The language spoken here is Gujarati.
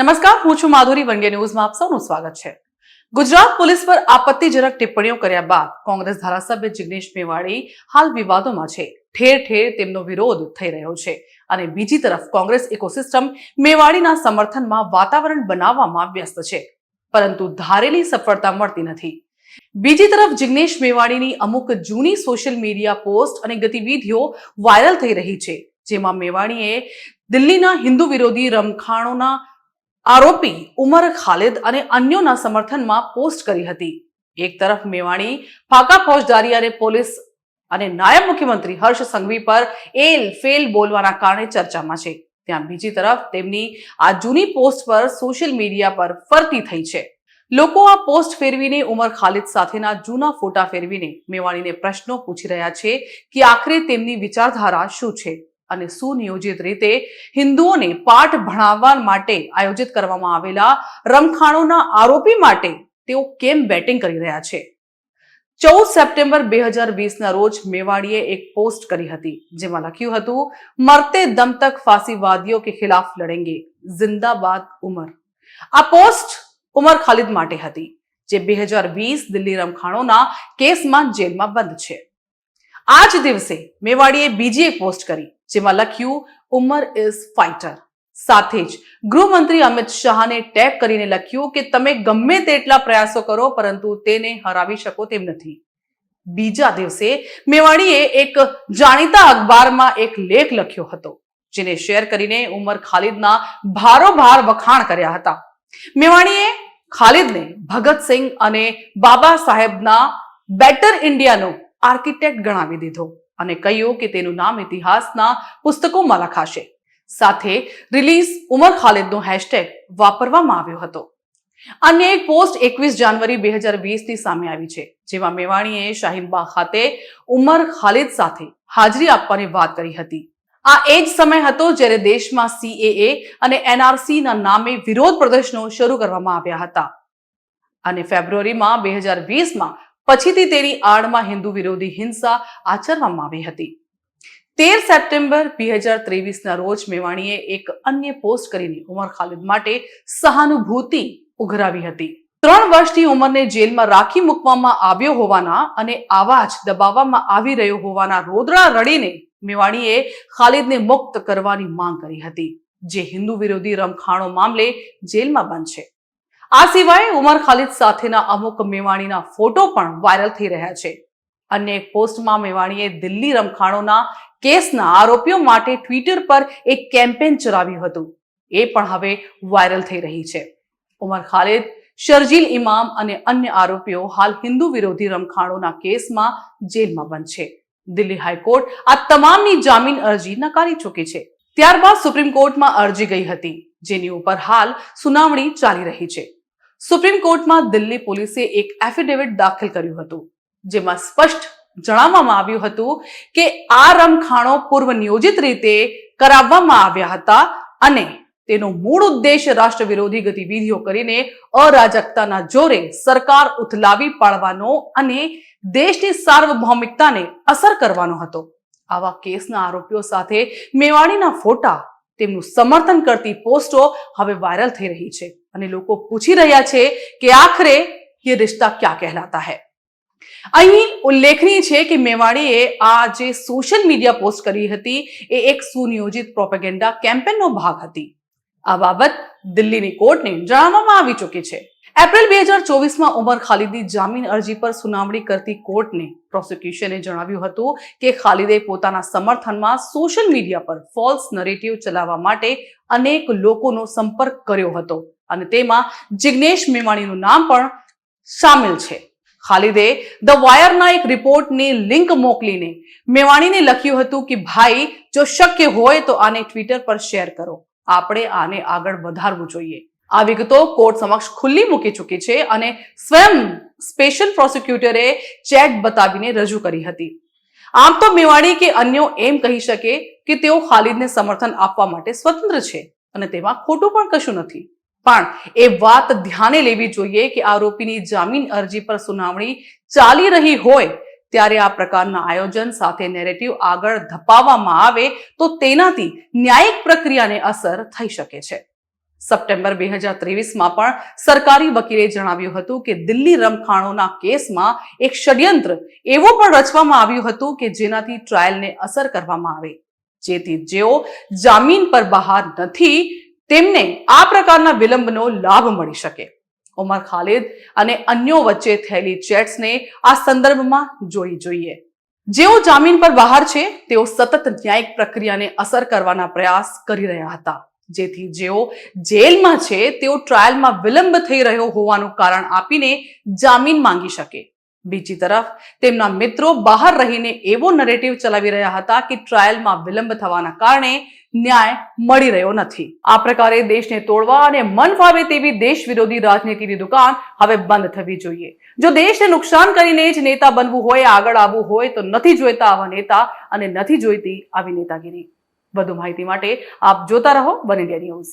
નમસ્કાર, હું છું માધુરી વંગે ન્યૂઝમાં આપ સૌનું સ્વાગત છે. ગુજરાત પોલીસ પર આપત્તિજનક ટિપ્પણીઓ કર્યા બાદ કોંગ્રેસ ધારાસભ્ય જિગ્નેશ મેવાણી હાલ વિવાદોમાં છે. ઠેર ઠેર તેમનો વિરોધ થઈ રહ્યો છે અને બીજી તરફ કોંગ્રેસ ઇકોસિસ્ટમ મેવાડીના સમર્થનમાં વાતાવરણ બનાવવામાં વ્યસ્ત છે, પરંતુ ધારેલી સફળતા મળતી નથી. બીજી તરફ જિગ્નેશ મેવાણીની અમુક જૂની સોશિયલ મીડિયા પોસ્ટ અને ગતિવિધિઓ વાયરલ થઈ રહી છે, જેમાં મેવાણીએ દિલ્હીના હિન્દુ વિરોધી રમખાણોના આરોપી ઉમર ખાલિદ અને અન્યોના સમર્થનમાં પોસ્ટ કરી હતી. એક તરફ મેવાણી, ફાકા ફોજદારી અને પોલીસ અને નાયબ મુખ્યમંત્રી હર્ષ સંઘવી પર એલ ફેલ બોલવાના કારણે ચર્ચામાં છે. ત્યાં બીજી તરફ તેમની આ જૂની પોસ્ટ પર સોશિયલ મીડિયા પર ફરતી થઈ છે. લોકો આ પોસ્ટ ફેરવીને ઉમર ખાલિદ સાથેના જૂના ફોટા ફેરવીને મેવાણીને પ્રશ્નો પૂછી રહ્યા છે કે આખરે તેમની વિચારધારા શું છે? અને સુનિયોજિત રીતે હિન્દુઓને પાઠ ભણાવવા માટે આયોજિત કરવામાં આવેલા રમખાણોના આરોપી માટે તેઓ કેમ બેટિંગ કરી રહ્યા છે? ચૌદ સપ્ટેમ્બર બે હજાર વીસના રોજ મેવાડીએ એક પોસ્ટ કરી હતી, જેમાં લખ્યું હતું, મરતે દમ તક ફાંસીવાદીઓ કે ખિલાફ લડેંગે. જિંદાબાદ ઉમર. આ પોસ્ટ ઉમર ખાલિદ માટે હતી, જે બે હજાર વીસ દિલ્હી રમખાણોના કેસમાં જેલમાં બંધ છે. આ જ દિવસે મેવાડીએ બીજી એક પોસ્ટ કરી, જેમાં લખ્યું, ઉમર ઇઝ ફાઇટર સાથે જ ગૃહમંત્રી અમિત શાહને ટેગ કરીને લખ્યું કે, તમે ગમે તેટલા પ્રયાસો કરો, પરંતુ તેને હરાવી શકો તેમ નથી. બીજા દિવસે મેવાડીએ એક જાણીતા અખબારમાં એક લેખ લખ્યો હતો, જેને શેર કરીને ઉમર ખાલિદના ભારોભાર વખાણ કર્યા હતા. મેવાણીએ ખાલિદને ભગતસિંહ અને બાબા સાહેબના બેટર ઇન્ડિયાનો આર્કિટેક્ટ ગણાવી દીધો અને કહ્યું કે તેનું નામ ઇતિહાસના પુસ્તકોમાં લખાશે. સાથે રિલીઝ ઉમર ખાલિદનો હેશટેગ વાપરવામાં આવ્યો હતો. અન્ય એક પોસ્ટ એકવીસ જાન્યુઆરી બે હજાર વીસની સામે આવી છે, જેમાં મેવાણીએ શાહીનબાગ ખાતે ઉમર ખાલિદ સાથે હાજરી આપવાની વાત કરી હતી. આ એ જ સમય હતો જ્યારે દેશમાં સીએએ અને એનઆરસીના નામે વિરોધ પ્રદર્શનો શરૂ કરવામાં આવ્યા હતા. અને ફેબ્રુઆરીમાં બે હજાર વીસમાં પછીથી તેની આડમાં હિન્દુ વિરોધી હિંસા આચરવામાં આવી હતી. તેર સપ્ટેમ્બર બે હજાર ત્રેવીસના રોજ મેવાણીએ એક અન્ય પોસ્ટ કરીને ઉમર ખાલિદ માટે સહાનુભૂતિ ઉઘરાવી હતી. ત્રણ વર્ષથી ઉમરને જેલમાં રાખી મૂકવામાં આવ્યો હોવાના અને આવા જ દબાવવામાં આવી રહ્યો હોવાના રોદડા રડીને મેવાણીએ ખાલિદને મુક્ત કરવાની માંગ કરી હતી, જે હિન્દુ વિરોધી રમખાણો મામલે જેલમાં બંધ છે. આ સિવાય ઉમર ખાલિદ સાથેના અમુક મેવાણીના ફોટો પણ વાયરલ થઈ રહ્યા છે. અન્ય એક પોસ્ટમાં મેવાણીએ દિલ્હી રમખાણોના કેસના આરોપીઓ માટે ટ્વિટર પર એક કેમ્પેન ચલાવ્યું હતું. એ પણ હવે વાયરલ થઈ રહી છે. ઉમર ખાલિદ, શર્જીલ ઇમામ અને અન્ય આરોપીઓ હાલ હિન્દુ વિરોધી રમખાણોના કેસમાં જેલમાં બંધ છે દિલ્હી હાઈકોર્ટ આ તમામની જામીન અરજી નકારી ચૂકી છે. ત્યારબાદ સુપ્રીમ કોર્ટમાં અરજી ગઈ હતી, જેની ઉપર હાલ સુનાવણી ચાલી રહી છે. સુપ્રીમ કોર્ટમાં દિલ્હી પોલીસે એક એફિડેવિટ દાખલ કર્યું હતું, જેમાં સ્પષ્ટ જણાવવામાં આવ્યું હતું કે આ રમખાણો પૂર્વ નિયોજિત રીતે કરાવવામાં આવ્યા હતા અને તેનો મૂળ ઉદ્દેશ રાષ્ટ્ર વિરોધી ગતિવિધિઓ કરીને અરાજકતાના જોરે સરકાર ઉથલાવી પાડવાનો અને દેશની સાર્વભૌમિકતાને અસર કરવાનો હતો. આવા કેસના આરોપીઓ સાથે મેવાણીના ફોટા તેમનું સમર્થન કરતી પોસ્ટો હવે વાયરલ થઈ રહી છે. અને લોકો પૂછી રહ્યા છે કે આખરે યે રિશ્તા ક્યાં કહેલાતા હૈ? અહીં ઉલ્લેખનીય છે કે મેવાડીએ આ જે સોશિયલ મીડિયા પોસ્ટ કરી હતી, એ એક સુનિયોજિત પ્રોપેગેન્ડા કેમ્પેનનો ભાગ હતી. આ બાબત દિલ્હીની કોર્ટને જણાવવામાં આવી ચૂકી છે. એપ્રિલ બે હજાર ચોવીસમાં ઉમર ખાલિદી જામીન અરજી પર સુનાવણી કરતી કોર્ટને પ્રોસિક્યુશને જણાવ્યું હતું કે ખાલિદે પોતાના સમર્થનમાં સોશિયલ મીડિયા પર ફોલ્સ નરેટિવ ચલાવવા માટે અનેક લોકોનો સંપર્ક કર્યો હતો અને તેમાં જિગ્નેશ મેવાણીનું નામ પણ સામેલ છે. ખાલિદે ધ વાયરના એક રિપોર્ટની લિંક મોકલીને મેવાણીને લખ્યું હતું કે, ભાઈ, જો શક્ય હોય તો આને ટ્વિટર પર શેર કરો. આપણે આને આગળ વધારવું જોઈએ. આ વિગતો કોર્ટ સમક્ષ ખુલ્લી મૂકી ચૂકી છે અને સ્વયં સ્પેશિયલ પ્રોસિક્યુટરે ચેક બતાવીને રજૂ કરી હતી. આમ તો મેવાડી કે અન્યો એમ કહી શકે કે તેઓ ખાલિદને સમર્થન આપવા માટે સ્વતંત્ર છે અને તેમાં ખોટું પણ કશું નથી. પણ એ વાત ધ્યાને લેવી જોઈએ કે આરોપીની જામીન અરજી પર સુનાવણી ચાલી રહી હોય ત્યારે આ પ્રકારના આયોજન સાથે નેરેટિવ આગળ ધપાવવામાં આવે તો તેનાથી ન્યાયિક પ્રક્રિયાને અસર થઈ શકે છે. સપ્ટેમ્બર બે હજાર ત્રેવીસમાં પણ સરકારી વકીલે જણાવ્યું હતું કે દિલ્હી રમખાણોના કેસમાં એક ષડયંત્ર એવું પણ રચવામાં આવ્યું હતું કે જેનાથી ટ્રાયલને અસર કરવામાં આવે. જેથી જેઓ જામીન પર બહાર નથી, તેમને આ પ્રકારના વિલંબનો લાભ મળી શકે. ઉમર ખાલિદ અને અન્યો વચ્ચે થયેલી ચેટ્સને આ સંદર્ભમાં જોઈ જોઈએ. જેઓ જામીન પર બહાર છે, તેઓ સતત ન્યાયિક પ્રક્રિયાને અસર કરવાના પ્રયાસ કરી રહ્યા હતા. જેથી જેઓ જેલમાં છે, તેઓ ટ્રાયલમાં વિલંબ થઈ રહ્યો હોવાનું કારણ આપીને જામીન માંગી શકે. બીજી તરફ, તેમના મિત્રો બહાર રહીને એવો નરેટિવ ચલાવી રહ્યા હતા કે ટ્રાયલમાં વિલંબ થવાના કારણે ન્યાય મળી રહ્યો નથી. આ પ્રકારે દેશને તોડવા અને મન ફાવે તેવી દેશ વિરોધી રાજનીતિની દુકાન હવે બંધ થવી જોઈએ. જો દેશને નુકસાન કરીને જ નેતા બનવું હોય, આગળ આવવું હોય, તો નથી જોઈતા આવા નેતા અને નથી જોઈતી આવી નેતાગીરી. વધુ માહિતી માટે આપ જોતા રહો વન ઇન્ડિયા ન્યૂઝ.